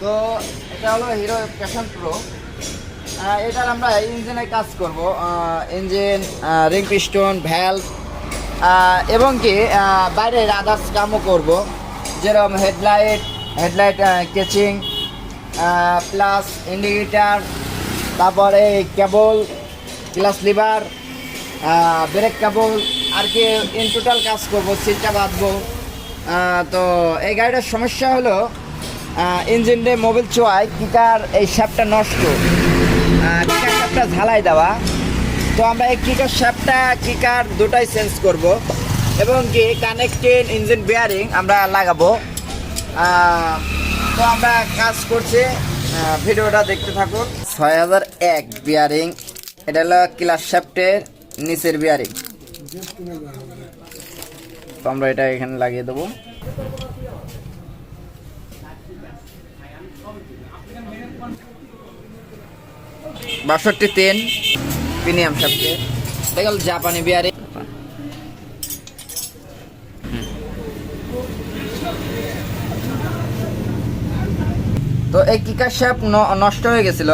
তো এটা হলো হিরো প্যাশন প্রো এটার আমরা ইঞ্জিনে কাজ করব। ইঞ্জিন রিং পিস্টন ভ্যালভ এবং কি আহ, বাইরের আদার্স কামও করব। যেরকম হেডলাইট হেডলাইট কেচিং প্লাস ইন্ডিকেটার তারপরে cable plus lever brake cable আর কি ইন টোটাল কাজ করব সিটটা বাঁধবো। তো এই গাড়িটার সমস্যা হলো ইঞ্জিন ইঞ্জিনে মোবিল চোয়ায় কিকার এই শ্যাপটা নষ্ট। কিকার শ্যাপটা ঝালাই দেওয়া। তো আমরা এই কিকার শ্যাপটা কিকার দুটাই চেঞ্জ করব, এবং কি কানেক্টেড ইঞ্জিন বেয়ারিং আমরা লাগাবো। তো আমরা কাজ করছি ভিডিওটা দেখতে থাকুন। ছয় হাজার এক বিয়ারিং এটা হলো ক্লাস শ্যাফটের নিচের বিয়ারিং। তো আমরা এটা এখানে লাগিয়ে দেবো। বাষট্টি তিন প্রিমিয়াম সবকে এটা জাপানি বিয়ারে। তো এই কিকার শ্যাপ নষ্ট হয়ে গেছিল।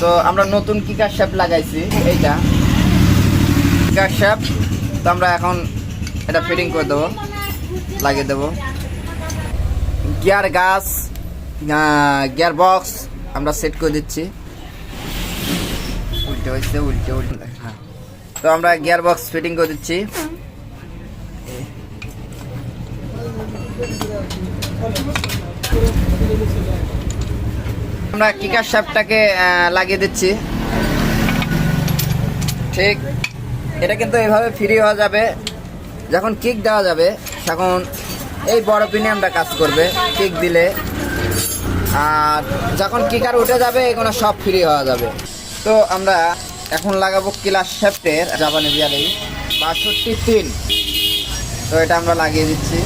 তো আমরা নতুন কিকার শ্যাপ লাগাইছি, এইটা। কিকার শ্যাপ তো আমরা এখন এটা ফিটিং করে দেবো। লাগিয়ে দেবো। গিয়ার গাছ গিয়ার বক্স আমরা সেট করে দিচ্ছি। উল্টে হয়েছে, উল্টে উল্টে। হ্যাঁ। তো আমরা গিয়ার বক্স ফিটিং করে দিচ্ছি। আমরা কিকার শ্যাপটাকে লাগিয়ে দিচ্ছি। ঠিক। এটা কিন্তু এভাবে ফ্রি হওয়া যাবে। যখন কিক দেওয়া যাবে, তখন এই বড় প্রিমিয়ামটা কাজ করবে কিক দিলে। আর যখন কিকার উঠে যাবে এগুলো সব ফ্রি হওয়া যাবে। তো আমরা এখন লাগাবো ক্লাস শেফটের জাপানি বিয়ারে বাষট্টি তিন। তো এটা আমরা লাগিয়ে দিচ্ছি।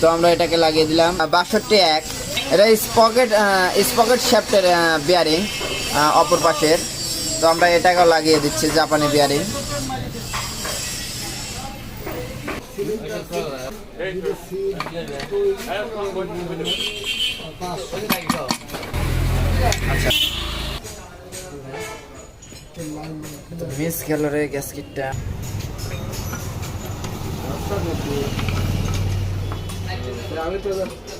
তো আমরা এটাকে লাগিয়ে দিলাম। বাষট্টি এক। এটা স্পকেট স্পকেট শেফটের বিয়ারিং অপর পাশের। তো আমরা এটাকেও লাগিয়ে দিচ্ছি জাপানি বিয়ারিং মিস গেল রে গ্যাসকিটটা এখন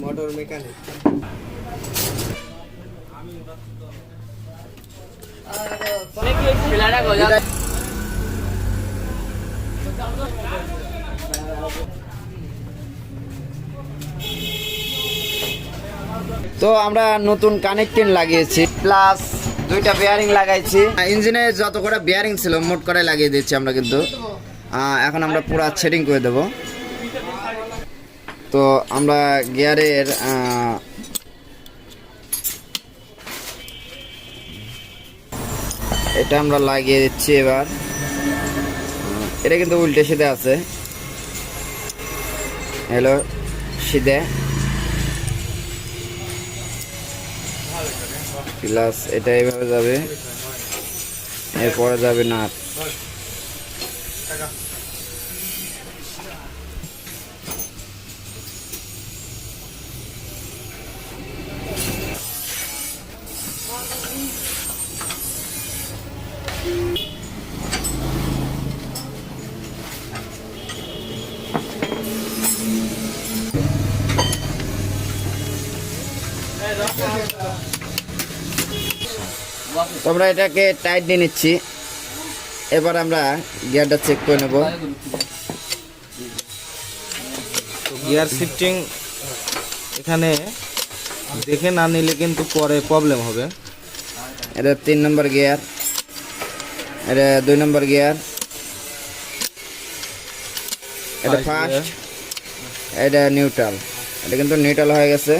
মোটর মেকানিক তো আমরা নতুন কানেক্টিং লাগিয়েছি প্লাস দুইটা বেয়ারিং লাগাইছি। ইঞ্জিনে যত করে বেয়ারিং ছিল, মোট করে লাগিয়ে দিচ্ছি আমরা কিন্তু। এখন আমরা পুরো সেটিং করে দেব। তো আমরা গিয়ারের এটা আমরা লাগিয়ে দিচ্ছি এবার। এটা কিন্তু উল্টে সিধে আছে। হ্যালো, সিধে। প্লাস এটা এইভাবে যাবে। এরপরে যাবে না তোমরা এটাকে টাইট দিয়ে নিচ্ছি। এবার আমরা গিয়ারটা চেক করে নেব। গিয়ার শিফটিং এখানে দেখে না নিলে কিন্তু পরে প্রবলেম হবে। এটা তিন নম্বর গিয়ার এটা দুই নম্বর গিয়ার এটা ফার্স্ট এটা নিউট্রাল এটা কিন্তু নিউট্রাল হয়ে গেছে।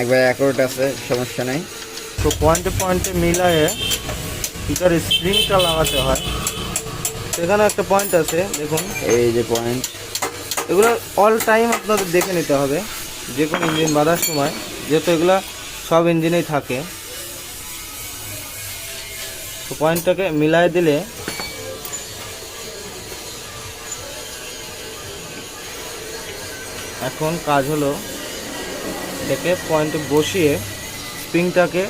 একবার অ্যাকোরেট আছে সমস্যা নেই। তো পয়েন্টে পয়েন্টে মিলায়ে স্পিকার স্প্রিংটা লাগাতে হয়। সেখানে একটা পয়েন্ট আছে দেখুন। এই যে পয়েন্ট। এগুলো অল টাইম আপনাদের দেখে নিতে হবে যে কোনো ইঞ্জিন বাঁধার সময়। যেহেতু এগুলো সব ইঞ্জিনেই থাকে। তো পয়েন্টটাকে মিলাই দিলে এখন কাজ হলো এটাকে পয়েন্টে বসিয়ে স্প্রিংটাকে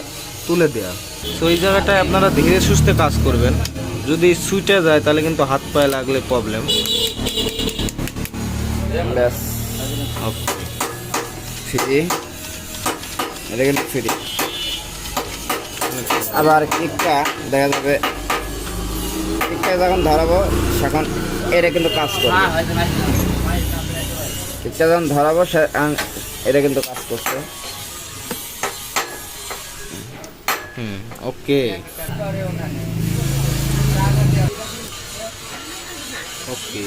তুলে দেওয়া তো এই জায়গাটায় আপনারা ধীরে সুস্থে কাজ করবেন। যদি সুইটে যায় তাহলে কিন্তু হাত পায়ে লাগলে প্রবলেম ব্যাস। ফ্রি। এটা কিন্তু ফ্রি। আবার কিকটা দেখা যাবে। কিকটা যখন ধরাবো তখন এটা কিন্তু কাজ করবে। কিকটা যখন ধরাবো সে- এটা কিন্তু কাজ করছে। ওকে। ওকে।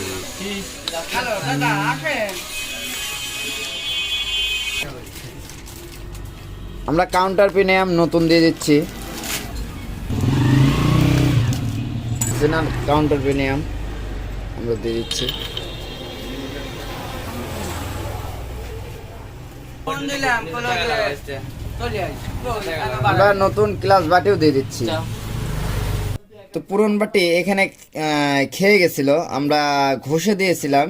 আমরা কাউন্টার প্রিমিয়াম নতুন দিয়ে দিচ্ছি। কাউন্টার প্রিমিয়াম আমরা দিয়ে দিচ্ছি। আমরা নতুন ক্লাস বাটিও দিয়ে দিচ্ছি। তো পুরন বাটি এখানে খেয়ে গেছিল আমরা ঘষে দিয়েছিলাম।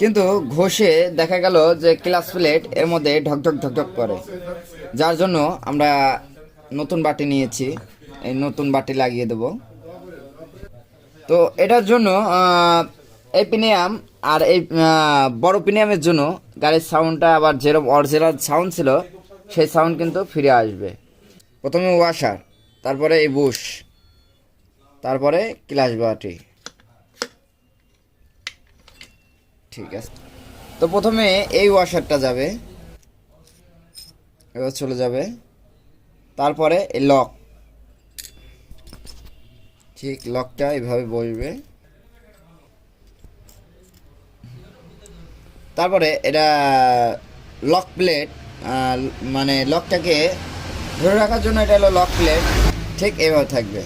কিন্তু ঘষে দেখা গেল যে ক্লাস প্লেট এর মধ্যে ঢকঢক ঢকঢক করে। যার জন্য আমরা নতুন বাটি নিয়েছি এই নতুন বাটি লাগিয়ে দেব। তো এটার জন্য এই পিনিয়াম আর এই বড় পিনিয়ামের জন্য গাড়ির সাউন্ডটা আবার যেরকম অরিজিনাল সাউন্ড ছিল। সেই সাউন্ড কিন্তু ফিরে আসবে। প্রথমে ওয়াশার তারপরে এই বুশ, তারপরে ক্লাস বাটি ঠিক আছে। তো প্রথমে এই ওয়াশারটা যাবে, এবার চলে যাবে। তারপরে এই লক। ঠিক, লকটা এইভাবে বসবে। তারপরে এটা লক প্লেট মানে লকটাকে ধরে রাখার জন্য এটা হলো লক প্লেট। ঠিক এইভাবে থাকবে।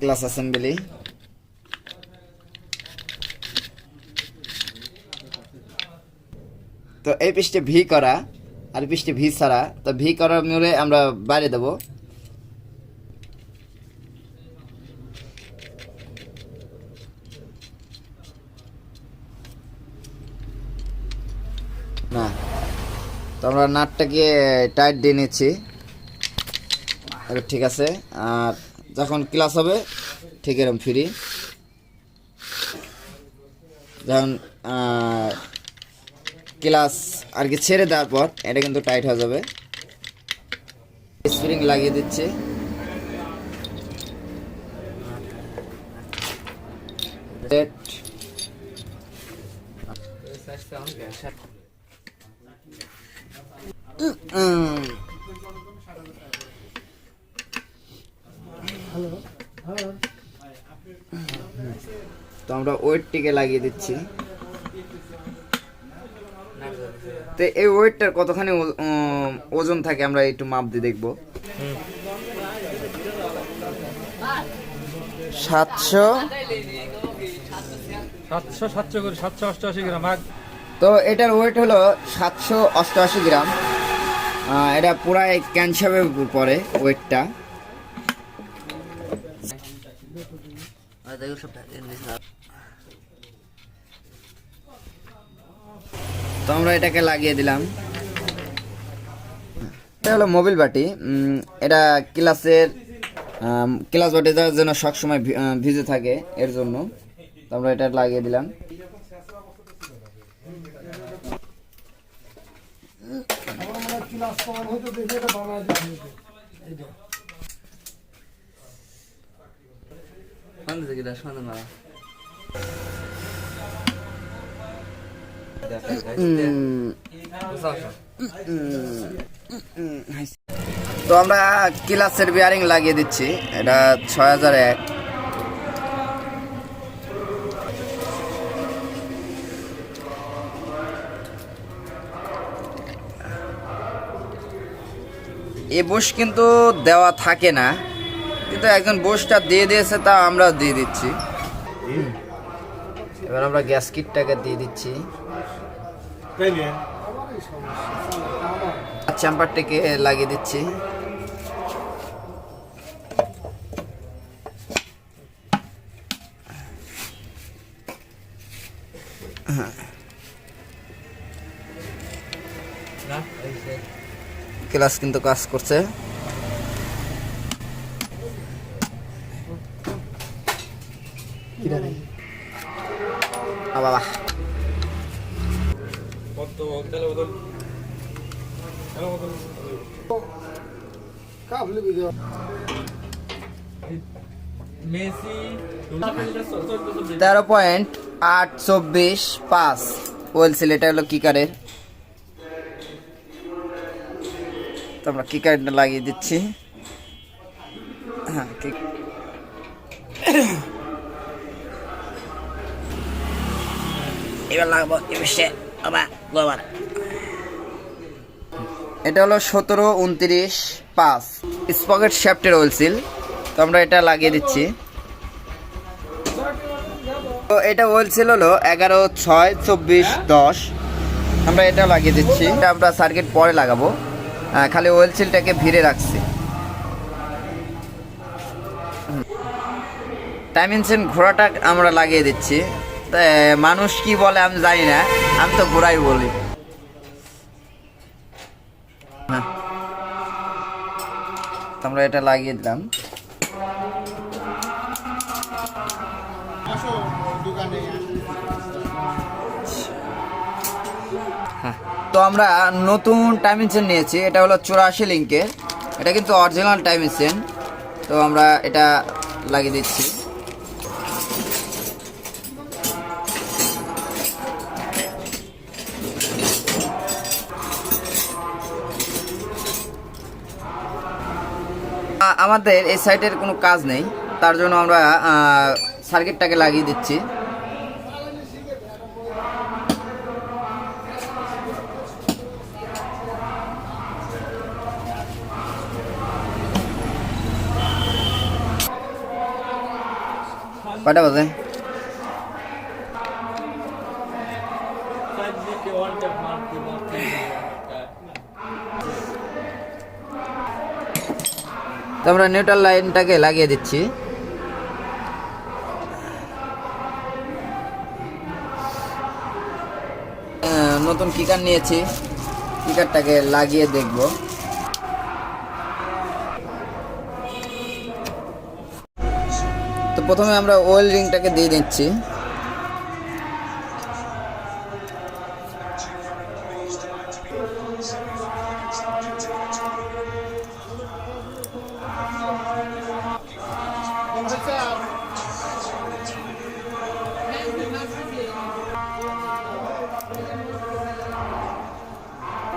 Clutch assembly. তো এই পৃষ্ঠে ভি করা, আর পৃষ্ঠে ভি ছাড়া, তো ভি করার মিলে আমরা বাইরে দেবো। না। তো আমরা নাটটাকে টাইট দিয়ে নিচ্ছি। ঠিক আছে, আর যখন ক্লাস হবে, ঠিক এরকম ফ্রি যখন ক্লাস আর কি ছেড়ে দেওয়ার পর, এটা কিন্তু টাইট হয়ে যাবে। স্প্রিং লাগিয়ে দিচ্ছি। Set. তো আমরা ওয়েটটিকে লাগিয়ে দিচ্ছি। তো এই ওয়েটটার কতখানি ওজন থাকে আমরা একটু মাপ দিয়ে দেখব। সাতশো। সাতশো সাতশো করে সাতশো অষ্টআশি গ্রাম। তো এটার ওয়েট হলো সাতশো অষ্টআশি গ্রাম। এটা পুরাই ক্যান্সারের পরে ওয়েটটা তো আমরা এটাকে লাগিয়ে দিলাম। এটা হলো মোবিল বাটি। এটা ক্লাসের ক্লাস বাটিটা যেন সবসময় ভিজে থাকে, এর জন্য। তো আমরা এটা লাগিয়ে দিলাম। ক্লাস হয়তো এটা এইটা তো আমরা ক্লাসের বিয়ারিং লাগিয়ে দিচ্ছি। এটা ছয় হাজার এক। এই বোস কিন্তু দেওয়া থাকে না। কিন্তু একজন বোসটা দিয়ে দিয়েছে তা আমরা দিয়ে দিচ্ছি। এবার আমরা গ্যাস কিটটাকে দিয়ে দিচ্ছি। চাম্পারটাকে লাগিয়ে দিচ্ছি। ক্লাস কিন্তু কাজ করছে। বাবা। তেরো পয়েন্ট আট চব্বিশ পাঁচ। ওয়েলসিল এটা হলো কিকারের। তো আমরা কিকারটা লাগিয়ে দিচ্ছি? হ্যাঁ কিক এবার লাগাবো এবার আবার এটা হলো সতেরো উনত্রিশ পাঁচ। স্পকেট শ্যাফটের ওয়েলসিল তো আমরা এটা লাগিয়ে দিচ্ছি। তো এটা ওয়েলসিল হলো এগারো, ছয়, চব্বিশ, দশ। আমরা এটা লাগিয়ে দিচ্ছি। এটা আমরা সার্কিট পরে লাগাবো। আহ, ওয়েল সিলটাকে ভিড়ে রাখছি। টাইমেনশন ঘোড়াটা আমরা লাগিয়ে দিচ্ছি। মানুষ কি বলে আমি জানি না। আমি তো ঘোড়াই বলি। হ্যাঁ। আমরা এটা লাগিয়ে দিলাম। তো আমরা নতুন টাইমেনশন নিয়েছি, এটা হলো চুরাশি লিঙ্কের এটা কিন্তু অরিজিনাল টাইমেনশন তো আমরা এটা লাগিয়ে দিচ্ছি। আমাদের এই সাইটের কোনো কাজ নেই। তার জন্য আমরা সার্কিটটাকে লাগিয়ে দিচ্ছি। কয়টা বাজে? আমরা নিউট্রাল লাইনটাকে লাগিয়ে দিচ্ছি। নতুন কিকার নিয়েছি। কিকারটাকে লাগিয়ে দেখব। প্রথমে আমরা ওয়েল রিংটাকে দিয়ে দিচ্ছি।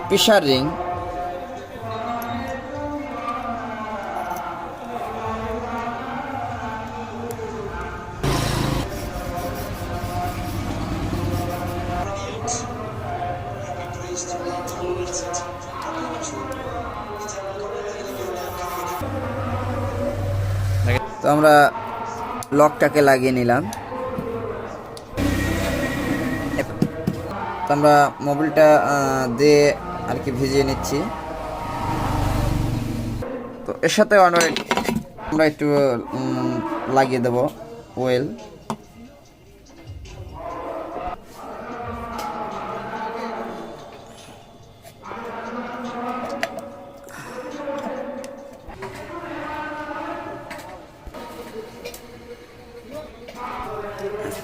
প্রেশার রিং তো আমরা লকটাকে লাগিয়ে নিলাম। তো আমরা মোবিলটা দিয়ে আর কি ভিজিয়ে নিচ্ছি। তো এর সাথে আমরা একটু লাগিয়ে দেব ওয়েল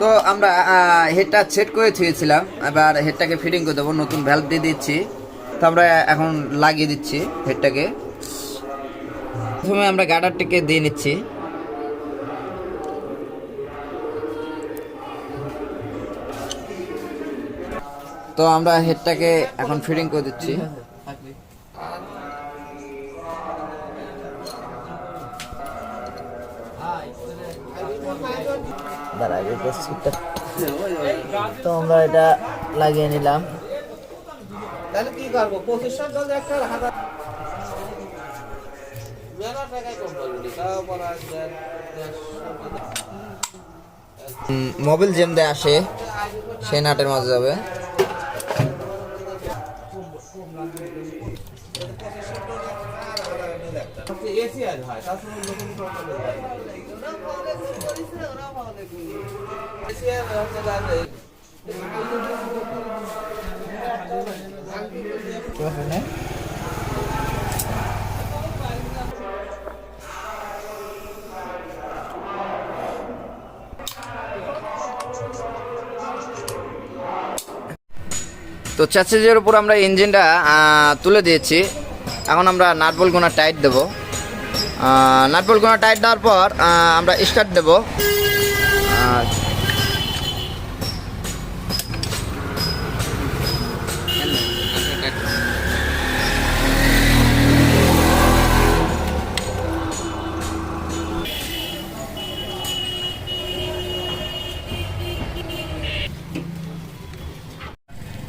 তো আমরা হেডটা সেট করে থুয়েছিলাম। এবার হেডটাকে ফিটিং করে দেবো, নতুন ভ্যালভ দিয়ে দিচ্ছি। তো আমরা এখন লাগিয়ে দিচ্ছি হেডটাকে প্রথমে আমরা গার্ডারটাকে দিয়ে নিচ্ছি। তো আমরা হেডটাকে এখন ফিটিং করে দিচ্ছি। দাঁড়া তো আমরা এটা লাগিয়ে নিলাম। তাহলে কি করব? পঁচিশশো জল একটা হাজার মোবিল জেম দিয়ে আসে সেই নাটের মাঝে যাবে। এসি আজ হয় তাছাড়া নতুন প্রবলেম এসি আর হচ্ছে যাবে তো চ্যাসেজের উপর আমরা ইঞ্জিনটা তুলে দিয়েছি। এখন আমরা নাটবল গোনা টাইট দেবো। নাটবল গোনা টাইট দেওয়ার পর আমরা স্টার্ট দেবো।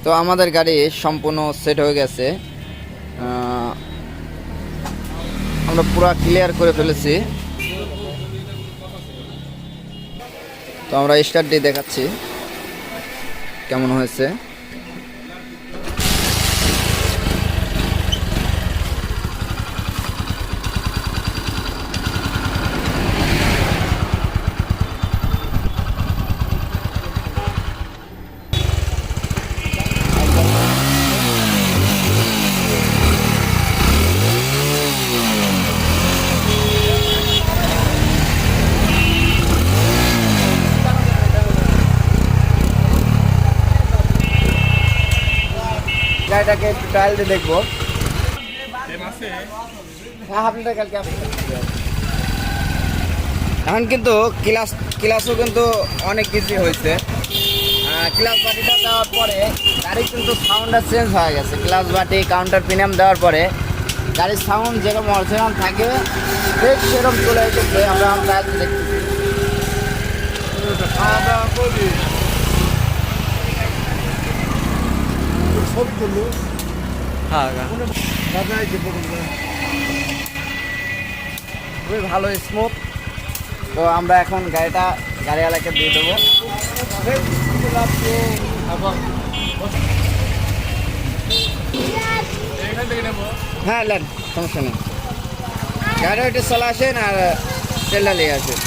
তো আমাদের গাড়ি সম্পূর্ণ সেট হয়ে গেছে। আমরা পুরো ক্লিয়ার করে ফেলেছি। তো আমরা স্টার্ট দিয়ে দেখাচ্ছি কেমন হয়েছে। একটু ট্রায়াল দিয়ে দেখব। হ্যাঁ এখন কিন্তু ক্লাস ক্লাসও কিন্তু অনেক কিছু হয়েছে। ক্লাস বাটিটা দেওয়ার পরে গাড়ির কিন্তু সাউন্ডটা চেঞ্জ হয়ে গেছে। ক্লাস বাটি কাউন্টার প্রিমিয়াম দেওয়ার পরে গাড়ির সাউন্ড যেরকম অরিজিনাল থাকে ঠিক সেরকম চলে এসেছে। আমরা আমরা দেখতেছি খুবই ভালো স্মুথ তো আমরা এখন গাড়িটা গাড়িওয়ালাকে দিয়ে দেবো। হ্যাঁ নেন সমস্যা নেই। গাড়ি একটু চলে আসেন আর তেলটা নিয়ে আসেন।